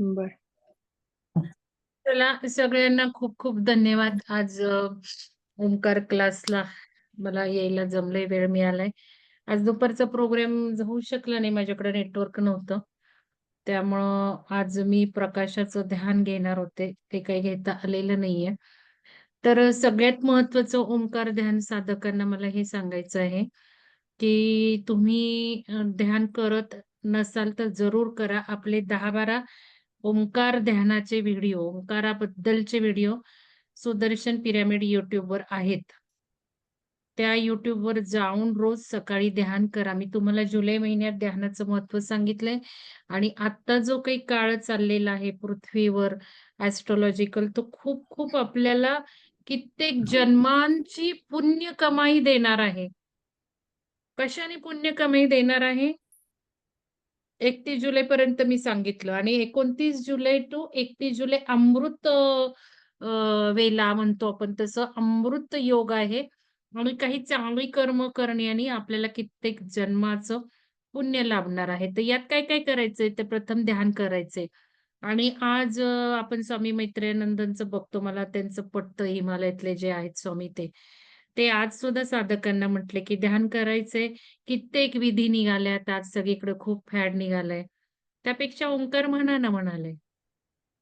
बर. चला सगळ्यांना खूप खूप धन्यवाद. आज ओंकार क्लासला मला यायला जमलंय वेळ मिळालाय. आज दुपारचा प्रोग्राम होऊ शकला नाही माझ्याकडे नेटवर्क नव्हतं. त्यामुळं आज मी प्रकाशाचं ध्यान घेणार होते. ते काही घेता आलेलं नाहीये. तर सगळ्यात महत्वाचं ओंकार ध्यान साधकांना मला हे सांगायचं आहे की तुम्ही ध्यान करत नसाल तर जरूर करा. आपले दहा बारा ओंकार ध्यानाचे व्हिडिओ ओंकाराबद्दलचे व्हिडिओ सुदर्शन पिरामिड युट्यूबवर आहेत. त्या युट्यूबवर जाऊन रोज सकाळी ध्यान करा. मी तुम्हाला जुलै महिन्यात ध्यानाचं महत्त्व सांगितलंय आणि आता जो काही काळ चाललेला आहे पृथ्वीवर ऍस्ट्रॉलॉजिकल तो खूप खूप आपल्याला कित्येक जन्मांची पुण्य कमाई देणार आहे. कशाने पुण्य कमाई देणार आहे? एकतीस जुलै पर्यंत मी सांगितलं. आणि एकोणतीस जुलै टू एकतीस जुलै अमृत वेला म्हणतो आपण तसं अमृत योग आहे. आणि काही चांगली कर्म करण्याने आपल्याला कित्येक जन्माचं पुण्य लाभणार आहे. तर यात काय काय करायचंय? तर प्रथम ध्यान करायचंय. आणि आज आपण स्वामी मैत्रेनंदनचं बघतो. मला त्यांचं पटतं हिमालयातले जे आहेत स्वामी ते. ते आज सुद्धा साधकांना म्हटले की ध्यान करायचंय कित्येक विधी निघाल्यात आज सगळीकडे खूप फॅड निघालाय. त्यापेक्षा ओंकार म्हणा ना म्हणाले.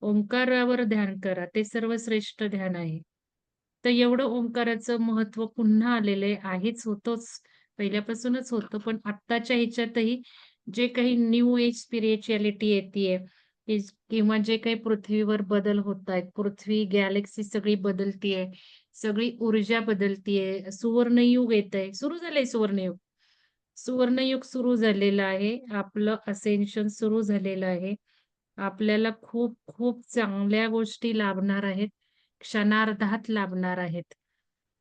ओंकारावर ध्यान करा ते सर्वश्रेष्ठ ध्यान आहे. तर एवढं ओंकाराचं महत्त्व पुन्हा आलेलं आहेच होतोच पहिल्यापासूनच होतं पण आत्ताच्या ह्याच्यातही जे काही न्यू एज स्पिरिच्युअलिटी येते किंवा जे काही पृथ्वीवर बदल होत आहेत पृथ्वी गॅलेक्सी सगळी बदलतीये सगळी ऊर्जा बदलतीये सुवर्णयुग येत आहे सुरू झालंय सुवर्णयुग. सुवर्णयुग सुरू झालेलं आहे. आपलं असेन्शन सुरू झालेलं आहे. आपल्याला खूप खूप चांगल्या गोष्टी लाभणार आहेत. क्षणार्धात लाभणार आहेत.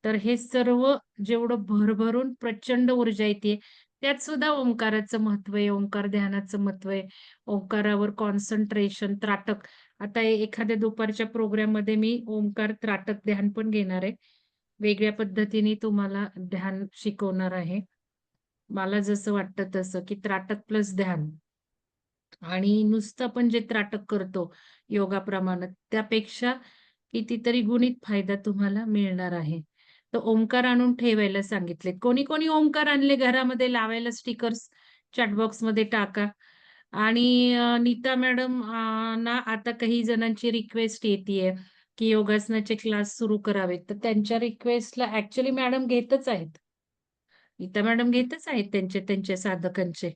तर हे सर्व जेवढं भरभरून प्रचंड ऊर्जा येते त्यात सुद्धा ओंकाराचं महत्त्व आहे ओंकार ध्यानाचं महत्त्व आहे. ओंकारावर कॉन्सन्ट्रेशन त्राटक. आता एखाद्या दुपारच्या प्रोग्राममध्ये मी ओंकार त्राटक ध्यान पण घेणार आहे. वेगळ्या पद्धतीने तुम्हाला ध्यान शिकवणार आहे. मला जसं वाटतं तसं की त्राटक प्लस ध्यान. आणि नुसतं आपण जे त्राटक करतो योगाप्रमाणे त्यापेक्षा कितीतरी गुणित फायदा तुम्हाला मिळणार आहे. तर ओंकार आणून ठेवायला सांगितले. कोणी कोणी ओंकार आणले घरामध्ये? लावायला स्टिकर्स चॅटबॉक्समध्ये टाका. आणि नीता मॅडम ना आता काही जणांची रिक्वेस्ट येते की योगासनाचे क्लास सुरू करावेत. तर त्यांच्या रिक्वेस्टला ऍक्च्युली मॅडम घेतच आहेत. नीता मॅडम घेतच आहेत त्यांचे त्यांच्या साधकांचे.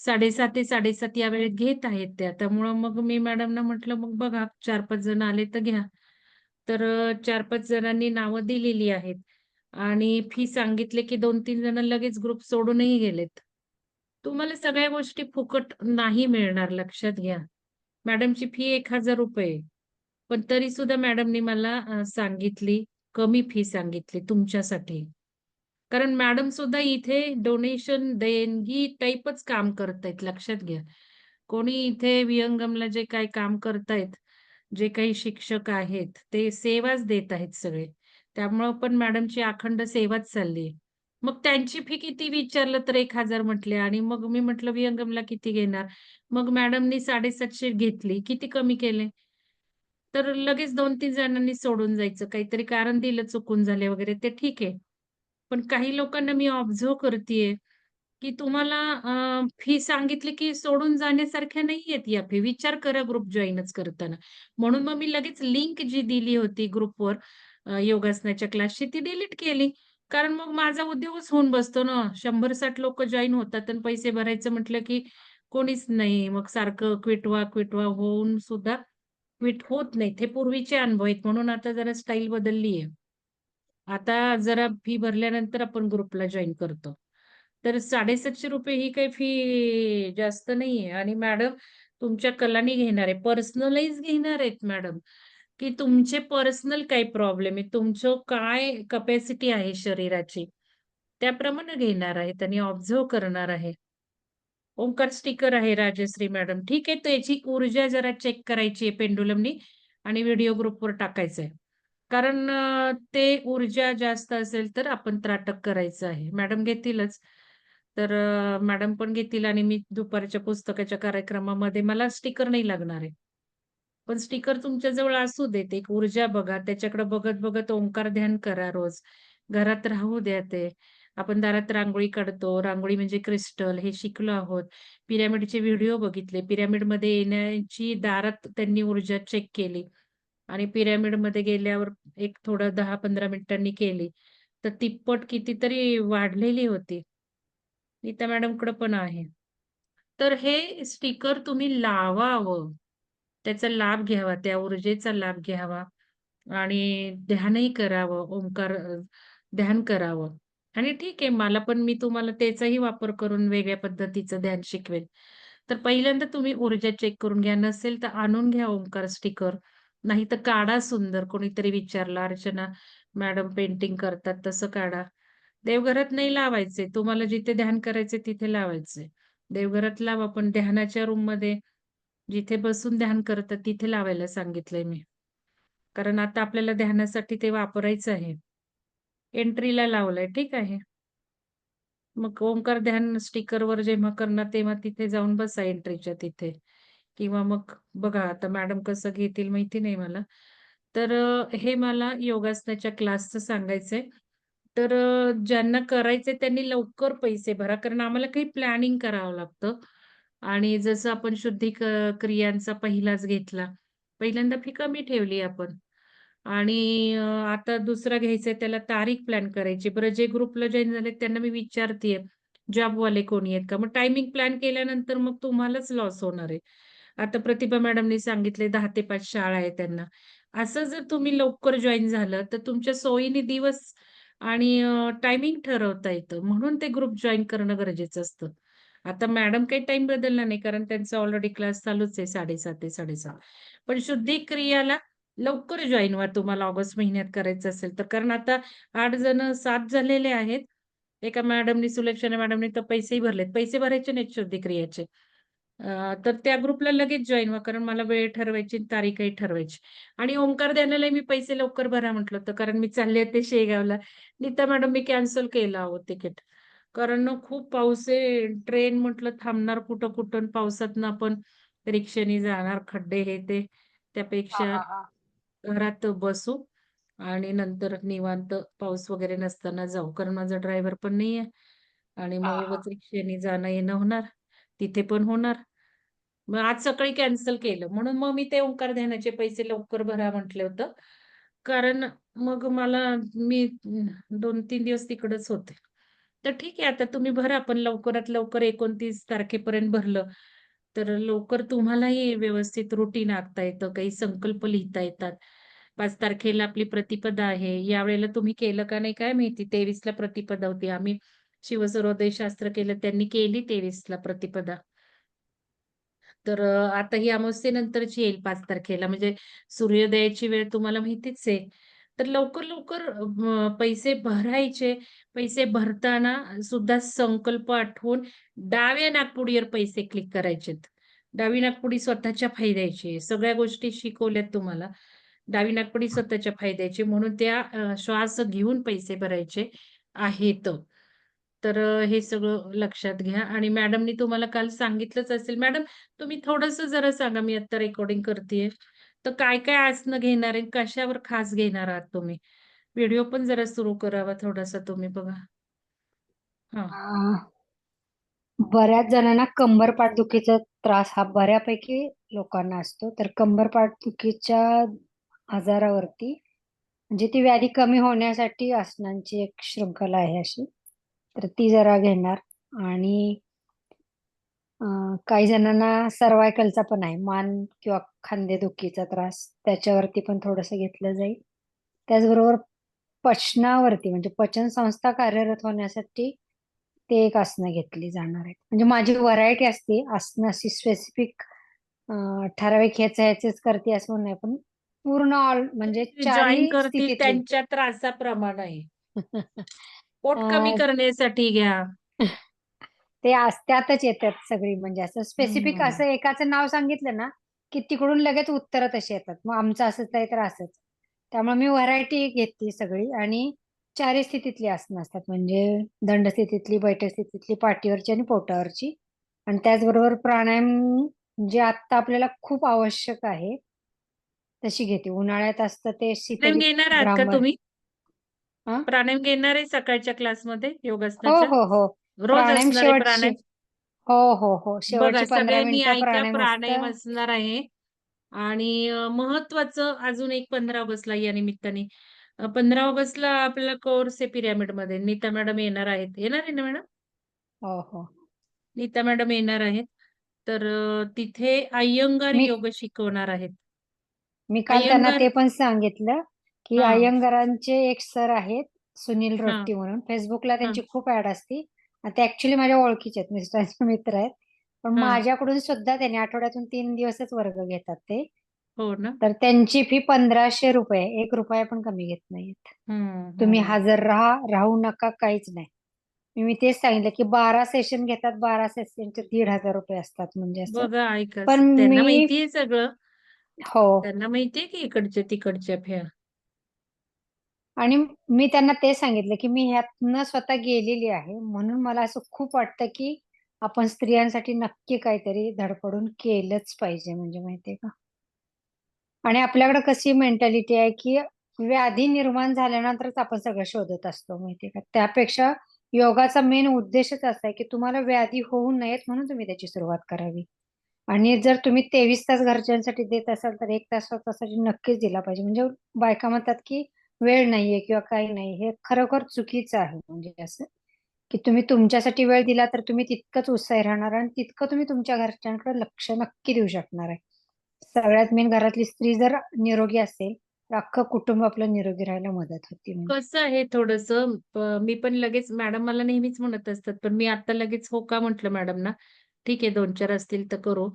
साडेसात ते साडेसात या वेळेत घेत आहेत त्या. त्यामुळं मग मी मॅडमना म्हटलं मग बघा चार पाच जण आले तर घ्या. तर चार पाच जणांनी नावं दिलेली आहेत. आणि फी सांगितले की दोन तीन जण लगेच ग्रुप सोडूनही गेलेत. तुम्हाला सगळ्या गोष्टी फुकट नाही मिळणार लक्षात घ्या. मॅडमची फी एक हजार रुपये. पण तरी सुद्धा मॅडमनी मला सांगितली कमी फी सांगितली तुमच्यासाठी. कारण मॅडम सुद्धा इथे डोनेशन देणगी टाईपच काम करतायत लक्षात घ्या. कोणी इथे विहंगमला जे काही काम करतायत जे काही शिक्षक आहेत ते सेवाच देत आहेत सगळे. त्यामुळं पण मॅडमची अखंड सेवाच चालली. मग त्यांची फी किती विचारलं तर एक हजार म्हटले आणि मग मी म्हटलं विहंगमला किती घेणार? मग मॅडमनी साडेसातशे घेतली. किती कमी केले? तर लगेच दोन तीन जणांनी सोडून जायचं. काहीतरी कारण दिलं चुकून झाले वगैरे. ते ठीक आहे. पण काही लोकांना मी ऑब्झर्व करतेय. की तुम्हाला फी सांगितली की सोडून जाण्यासारख्या नाहीयेत या फी. विचार करा ग्रुप जॉईनच करताना. म्हणून मग मी लगेच लिंक जी दिली होती ग्रुपवर योगासनाच्या क्लासची ती डिलीट केली. कारण मग माझा उद्योगच होऊन बसतो ना. शंभर साठ लोक जॉईन होतात आणि पैसे भरायचं म्हटलं की कोणीच नाही. मग सारखं क्विटवा क्विटवा होऊन सुद्धा क्विट होत नाही. ते पूर्वीचे अनुभव आहेत. म्हणून आता जरा स्टाईल बदलली आहे. आता जरा फी भरल्यानंतर आपण ग्रुपला जॉईन करतो. तर साडेसातशे रुपये ही काही फी जास्त नाहीये. आणि मॅडम तुमच्या कलानी घेणार आहे. पर्सनलाइज घेणार आहेत मॅडम की तुमचे पर्सनल काय प्रॉब्लेम आहे. तुमचं काय कपॅसिटी आहे शरीराची त्याप्रमाणे घेणार आहेत आणि ऑब्झर्व करणार आहे. ओंकार स्टिकर आहे राजश्री मॅडम ठीक आहे त्याची ऊर्जा जरा चेक करायची आहे पेंडुलमनी आणि व्हिडिओ ग्रुपवर टाकायचं आहे कारण ते ऊर्जा जास्त असेल तर आपण त्राटक करायचं आहे. मॅडम घेतीलच. तर मॅडम पण घेतील आणि मी दुपारच्या पुस्तकाच्या कार्यक्रमामध्ये मला स्टिकर नाही लागणार आहे. पण स्टिकर तुमच्या जवळ असू देत. एक ऊर्जा बघा, त्याच्याकडे बघत-बघत ओंकार ध्यान करा रोज. घरात राहू द्या ते. आपण दारात रांगोळी काढतो. रांगोळी म्हणजे क्रिस्टल हे शिकलो आहोत. पिरॅमिडचे व्हिडिओ बघितले. पिरॅमिडमध्ये येण्याची दारात त्यांनी ऊर्जा चेक केली आणि पिरॅमिडमध्ये गेल्यावर एक थोडं 10-15 मिनिटांनी केली. तर तिप्पट कितीतरी वाढलेली होती. नीता मॅडमकडे पण आहे. तर हे स्टिकर तुम्ही लावावं. त्याचा लाभ घ्यावा, त्या ऊर्जेचा लाभ घ्यावा आणि ध्यानही करावं. ओंकार ध्यान करावं आणि ठीक आहे मला पण मी तुम्हाला त्याचाही वापर करून वेगळ्या पद्धतीचं ध्यान शिकवेल तर पहिल्यांदा तुम्ही ऊर्जा चेक करून घ्या. नसेल तर आणून घ्या ओंकार स्टिकर. नाही तर काढा सुंदर. कोणीतरी विचारला अर्चना मॅडम पेंटिंग करतात तसं काढा. देवघरात नाही लावायचे. तुम्हाला जिथे ध्यान करायचे तिथे लावायचे. देवघरात लावा, पण ध्यानाच्या रूममध्ये जिथे बसून ध्यान करतात तिथे लावायला सांगितलंय मी. कारण आता आपल्याला ध्यानासाठी ते वापरायचं आहे. एंट्रीला लावलंय, ठीक आहे. मग ओंकार ध्यान स्टिकरवर जेव्हा करणार तेव्हा तिथे जाऊन बसा एंट्रीच्या तिथे किंवा मग बघा आता मॅडम कसं घेतील माहिती नाही मला. तर हे मला योगासनाच्या क्लासचं सांगायचंय. तर ज्यांना करायचंय त्यांनी लवकर पैसे भरा. कारण आम्हाला काही प्लॅनिंग करावं लागतं आणि जसं आपण शुद्धी क्रियांचा पहिलाच घेतला. पहिल्यांदा फी कमी ठेवली आपण आणि आता दुसरा घ्यायचा त्याला तारीख प्लॅन करायची. बरं जे ग्रुपला जॉईन झाले त्यांना मी विचारतीये, जॉबवाले कोणी आहेत का? मग टायमिंग प्लॅन केल्यानंतर मग तुम्हालाच लॉस होणार आहे. आता प्रतिभा मॅडमनी सांगितले दहा ते पाच शाळा आहे त्यांना. असं जर तुम्ही लवकर जॉईन झालं, तर तुमच्या सोयीने दिवस आणि टायमिंग ठरवता येतं. म्हणून ते ग्रुप जॉईन करणं गरजेचं असतं. आता मॅडम काही टाइम बदलला नाही कारण त्यांचा ऑलरेडी क्लास चालूच आहे 7:30 ते 7:30. पण शुद्धी क्रियाला लवकर जॉईन व्हा तुम्हाला ऑगस्ट महिन्यात करायचं असेल तर. कारण आता आठ जण सात झालेले आहेत. एका मॅडमनी सुलक्षणा मॅडमनी तर पैसेही भरलेत. पैसे भरायचे नाहीत शुद्धी क्रियाचे. तर त्या ग्रुपला लगेच जॉइन व्हा. कारण मला वेळ ठरवायची, तारीखही ठरवायची आणि ओंकार ध्यानालाही मी पैसे लवकर भरा म्हटलं होतं. कारण मी चालले होते शेगावला. नीता मॅडम मी कॅन्सल केलं अहो तिकीट. कारण ना खूप पाऊस आहे. ट्रेन म्हटलं थांबणार कुठं-कुठं आणि पावसातनं आपण रिक्षाने जाणार, खड्डे हे ते. हां, त्यापेक्षा हां, हां. घरात बसू आणि नंतर निवांत पाऊस वगैरे नसताना जाऊ. कारण माझा ड्रायव्हर पण नाहीये आणि मग हां, हां. रिक्षाने जाणं-येणं होणार. तिथे पण होणार. मग आज सकाळी कॅन्सल केलं. म्हणून मग मी ते ओंकार ध्यानाचे पैसे लवकर भरा म्हटलं होतं. कारण मग मला मी 2-3 दिवस तिकडच होते. तर ठीक आहे आता तुम्ही भरा पण लवकरात लवकर 29 तारखेपर्यंत भरलं, तर लवकर तुम्हालाही व्यवस्थित रुटीन आखता येतं. काही संकल्प लिहिता येतात. पाच तारखेला आपली प्रतिपदा आहे. यावेळेला तुम्ही केलं का नाही काय माहिती. 23ला प्रतिपदा होती. आम्ही शिवसरोदय शास्त्र केलं. त्यांनी केली 23ला प्रतिपदा. तर आता ही अमावस्येनंतरची येईल पाच तारखेला म्हणजे सूर्योदयाची वेळ तुम्हाला माहितीच आहे. तर लवकर-लवकर पैसे भरायचे. पैसे भरताना सुद्धा संकल्प आठवून डाव्या नाकपुडीवर पैसे क्लिक करायचेत. डावी नाकपुडी स्वतःच्या फायद्याची सगळ्या गोष्टी शिकवल्यात तुम्हाला. डावी नाकपुडी स्वतःच्या फायद्याची म्हणून त्या श्वास घेऊन पैसे भरायचे आहेत. तर हे सगळं लक्षात घ्या आणि मॅडमनी तुम्हाला काल सांगितलंच असेल. मॅडम तुम्ही थोडंसं जरा सांगा, मी आता रेकॉर्डिंग करतेय तर काय-काय आसनं घेणार आहे? कशावर खास घेणार आहात तुम्ही? व्हिडिओ पण जरा सुरू करावा थोडासा तुम्ही बघा. बऱ्याच जणांना कंबर दुखीचा त्रास हा बऱ्यापैकी लोकांना असतो. तर कंबर दुखीच्या आजारावरती म्हणजे ती व्याधी कमी होण्यासाठी आसनांची एक शृंखला आहे अशी. तर ती जरा घेणार आणि काही जणांना सर्व्हायकलचा पण आहे. मान किंवा खांदेदुखीचा त्रास त्याच्यावरती पण थोडंसं घेतलं जाईल. त्याचबरोबर पचनावरती म्हणजे पचन संस्था कार्यरत होण्यासाठी ते एक आसनं घेतली जाणार आहेत. म्हणजे माझी व्हरायटी असते. आसनं अशी स्पेसिफिक ठराविक ह्याचं ह्याचेच करते असं नाही. पण पूर्ण ऑल म्हणजे. त्यांच्या त्रासाप्रमाणे आहे. पोट कमी अ, करण्यासाठी घ्या. ते आज त्यातच येतात सगळी म्हणजे असं स्पेसिफिक. असं एकाचं नाव सांगितलं ना, की तिकडून लगेच उत्तरं तशी येतात. मग आमचं असंच आहे तर असंच. त्यामुळे मी व्हरायटी घेतली सगळी आणि चारही स्थितीतली आसनं असतात म्हणजे दंड स्थितीतली बैठक स्थितीतली पाठीवरची आणि पोटावरची आणि त्याचबरोबर प्राणायाम जे आत्ता आपल्याला खूप आवश्यक आहे तशी घेते उन्हाळ्यात असतं ते प्राणायाम शीतली घेणार आहात का ब्राह्मण तुम्ही हा? प्राणायाम घेणार आहे सकाळच्या क्लासमध्ये हो योगासनाच्या हो हो. रोज प्राणायाम असणार आहे शेवटची. प्राणायाम? हो हो हो. बघा शेवटची पंधरा सगळ्यांनी मिनिटं ऐका प्राणायाम प्राणायाम असतं असणार आहे. आणि अ, महत्वाचं अजून एक पंधरा ऑगस्टला या निमित्ताने. अ, पंधरा ऑगस्टला आपला कोर्स आहे पिरॅमिडमध्ये नीता मॅडम येणार आहेत. येणार आहे ना मॅडम? हो हो. नीता मॅडम येणार आहेत. तर अ, तिथे अय्यंगार मी योग शिकवणार आहेत. मी काल त्यांना अय्यंगार ते पण सांगितलं. की हा. अय्यंगारांचे एक सर आहेत सुनील हा. रोट्टी म्हणून. फेसबुकला हा. त्यांची खूप ऍड असती. आणि ते ऍक्च्युली माझ्या ओळखीचे आहेत. मिस्टरांचे मित्र आहेत. पण हा. माझ्याकडून सुद्धा त्यांनी आठवड्यातून तीन दिवसच वर्ग घेतात ते. हो ना. तर त्यांची फी पंधराशे रुपये. एक रुपया पण कमी घेत नाहीत. हम्म तुम्ही हम्म. हजर राहा. राहू नका. काहीच नाही. मी मी तेच सांगितलं की बारा सेशन घेतात. बारा सेशनचे दीड हजार रुपये असतात म्हणजे असं. बघा ऐका. पण त्यांना मी माहितीये सगळं. हो. त्यांना माहितीये की इकडच्या तिकडच्या फ्या आणि मी त्यांना ते सांगितलं की मी ह्यातनं स्वतः गेलेली आहे. म्हणून मला असं खूप वाटतं की आपण स्त्रियांसाठी नक्की काहीतरी धडपडून केलंच पाहिजे म्हणजे माहितीये का? आणि आपल्याकडे कशी मेंटॅलिटी आहे की व्याधी निर्माण झाल्यानंतरच आपण सगळं शोधत असतो माहितीये का? त्यापेक्षा योगाचा मेन उद्देशच असा आहे की तुम्हाला व्याधी होऊ नयेत म्हणून तुम्ही त्याची सुरुवात करावी. आणि जर तुम्ही तेवीस तास घरच्यांसाठी देत असाल तर एक तास स्वतःसाठी नक्कीच दिला पाहिजे. म्हणजे बायका म्हणतात की वेळ नाहीये किंवा काही नाही हे खरोखर चुकीचं आहे. म्हणजे असं की तुम्ही तुमच्यासाठी वेळ दिला तर तुम्ही तितकंच उत्साही राहणार आणि तितकं तुम्ही तुमच्या घरच्यांकडे लक्ष नक्की देऊ शकणार आहे. सगळ्यात मेन घरातली स्त्री जर निरोगी असेल तर अख्खं कुटुंब आपलं निरोगी राहायला मदत होती कसं आहे थोडस मी पण लगेच मॅडम मला नेहमीच म्हणत असतात पण मी आता लगेच हो का म्हटलं मॅडमना ठीक आहे दोन चार असतील तर करू.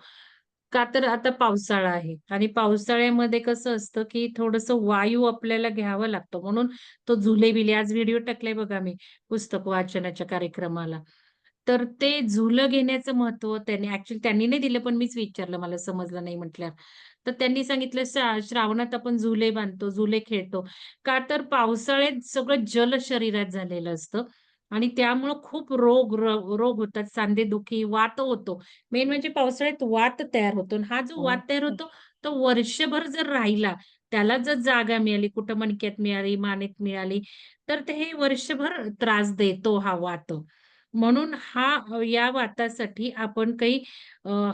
का तर आता पावसाळा आहे. आणि पावसाळ्यामध्ये कसं असतं की थोडस वायू आपल्याला घ्यावा लागतो. म्हणून तो झुले बिले आज व्हिडिओ टाकलाय बघा मी पुस्तक वाचनाच्या कार्यक्रमाला. तर ते झुलं घेण्याचं महत्त्व त्यांनी ऍक्च्युली त्यांनी नाही दिलं पण मीच विचारलं मला समजलं नाही म्हटल्यावर. तर त्यांनी सांगितलं श्रावणात आपण झुले बांधतो झुले खेळतो. का तर पावसाळ्यात सगळं जल शरीरात झालेलं असतं. आणि त्यामुळं खूप रोग रोग होतात सांधेदुखी वात होतो. मेन म्हणजे पावसाळ्यात वात तयार होतो आणि हा जो वात तयार होतो तो वर्षभर जर राहिला त्याला जर जागा मिळाली कुठं मणक्यात मिळाली मानेत मिळाली तर ते हे वर्षभर त्रास देतो हा वात. म्हणून हा या वातासाठी आपण काही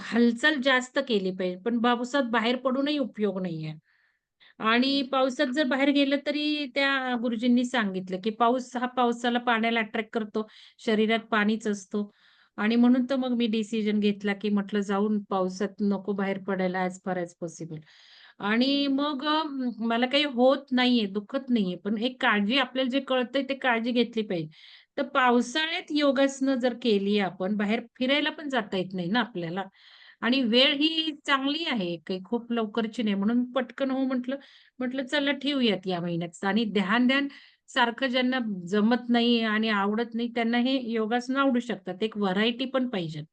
हालचाल जास्त केली पाहिजे. पण पावसात बाहेर पडूनही उपयोग नाहीये. आणि पावसात जर बाहेर गेलं तरी त्या गुरुजींनी सांगितलं, की पाऊस हा पावसाला पाण्याला अट्रॅक्ट करतो. शरीरात पाणीच असतो आणि म्हणून तर मग मी डिसिजन घेतला, की म्हटलं जाऊन पावसात नको बाहेर पडायला ॲज फार ॲज पॉसिबल. आणि मग मला काही होत नाहीये, दुखत नाहीये. पण एक काळजी आपल्याला जे कळतंय ते काळजी घेतली पाहिजे. तर पावसाळ्यात योगासनं जर केली आपण, बाहेर फिरायला पण जाता येत नाही ना आपल्याला आणि वेळ ही चांगली आहे, काही खूप लवकरची नाही. म्हणून पटकन हो म्हटलं. म्हटलं चला ठेवूयात या महिन्यात आणि ध्यान-ध्यान सारखं ज्यांना जमत नाही आणि आवडत नाही त्यांना हे योगासनं आवडू शकतात. एक व्हरायटी पण पाहिजे.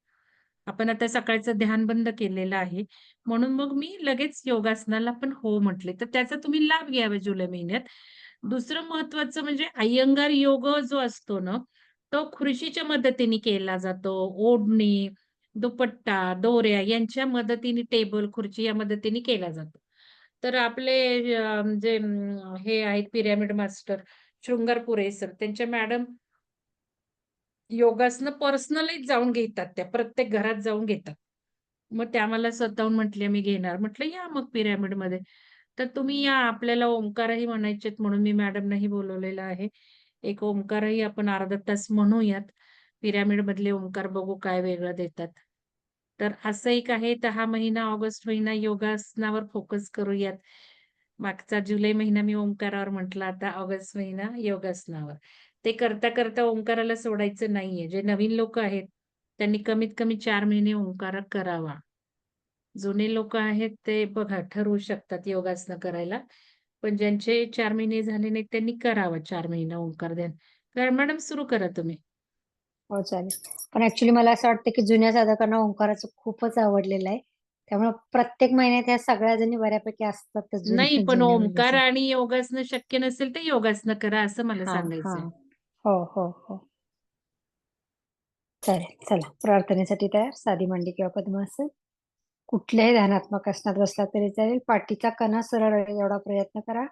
आपण आता सकाळचं ध्यान बंद केलेलं आहे. म्हणून मग मी लगेच योगासनाला पण हो म्हटले. तर त्याचा तुम्ही लाभ घ्यावा जुलै महिन्यात. दुसरं महत्वाचं म्हणजे अय्यंगार योग जो असतो ना, तो खुर्शीच्या मदतीने केला जातो. ओढणी, दुपट्टा, दोऱ्या यांच्या मदतीने टेबल, खुर्ची या मदतीने केला जातो. तर आपले जे हे आहेत पिरॅमिड मास्टर शृंगारपुरे सर त्यांच्या मॅडम योगासनं पर्सनलीच जाऊन घेतात त्या. प्रत्येक घरात जाऊन घेतात. मग त्या मला स्वतःहून म्हटले "मी घेणार." म्हटलं, "या मग पिरॅमिडमध्ये." तर तुम्ही या. आपल्याला ओंकारही म्हणायचेत म्हणून मी मॅडमनाही बोलवलेलं आहे. एक ओंकारही आपण अर्धा तास म्हणूयात. पिरॅमिडमधले ओंकार बघू काय वेगळं देतात. तर असं एक आहे. तर हा महिना ऑगस्ट महिना योगासनावर फोकस करूयात. मागचा जुलै महिना मी ओंकारावर म्हटला. आता ऑगस्ट महिना योगासनावर. ते करता, करता ओंकाराला सोडायचं नाहीये. जे नवीन लोक आहेत, त्यांनी कमीत कमी चार महिने ओंकार करावा. जुने लोक आहेत ते बघा ठरवू शकतात योगासनं करायला. पण ज्यांचे चार महिने झाले नाहीत त्यांनी करावं चार महिना ओंकार ध्यान. मॅडम सुरू करा तुम्ही. हो चालेल. पण ऍक्च्युली मला असं वाटतं की जुन्या साधकांना ओंकाराचं खूपच आवडलेलं आहे. त्यामुळे प्रत्येक महिन्यात ह्या सगळ्या जणी बऱ्यापैकी असतातच जुन्या नाही पण जुन्या ओंकार आणि योगासनं शक्य नसेल तर योगासनं करा असं मला हा हा. हो हो हो. चालेल चला. प्रार्थनेसाठी तयार साधी मांडी किंवा पद्मासन. कुठल्याही ध्यानात्मक आसनात बसला तरी चालेल. पाठीचा कणा सरळ राहील एवढा प्रयत्न करा.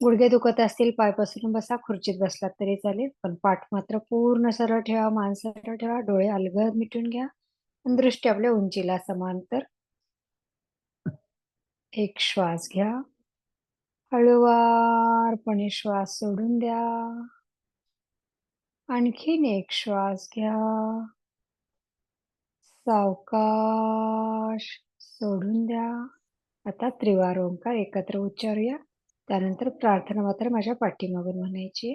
गुडघे दुखत असतील पाय पसरून बसा खुर्चीत बसलात तरी चालेल पण पाठ मात्र पूर्ण सरळ ठेवा मान सरळ ठेवा डोळे अलगद मिटून घ्या आणि दृष्टी आपल्या उंचीला समांतर एक श्वास घ्या. हळुवारपणे श्वास सोडून द्या. आणखीन एक श्वास घ्या. सावकाश सोडून द्या. आता त्रिवार ओंकार एकत्र उच्चारूया. त्यानंतर प्रार्थना मात्र माझ्या पाठीमागून म्हणायची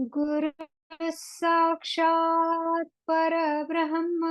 गुरु साक्षात् परब्रह्म।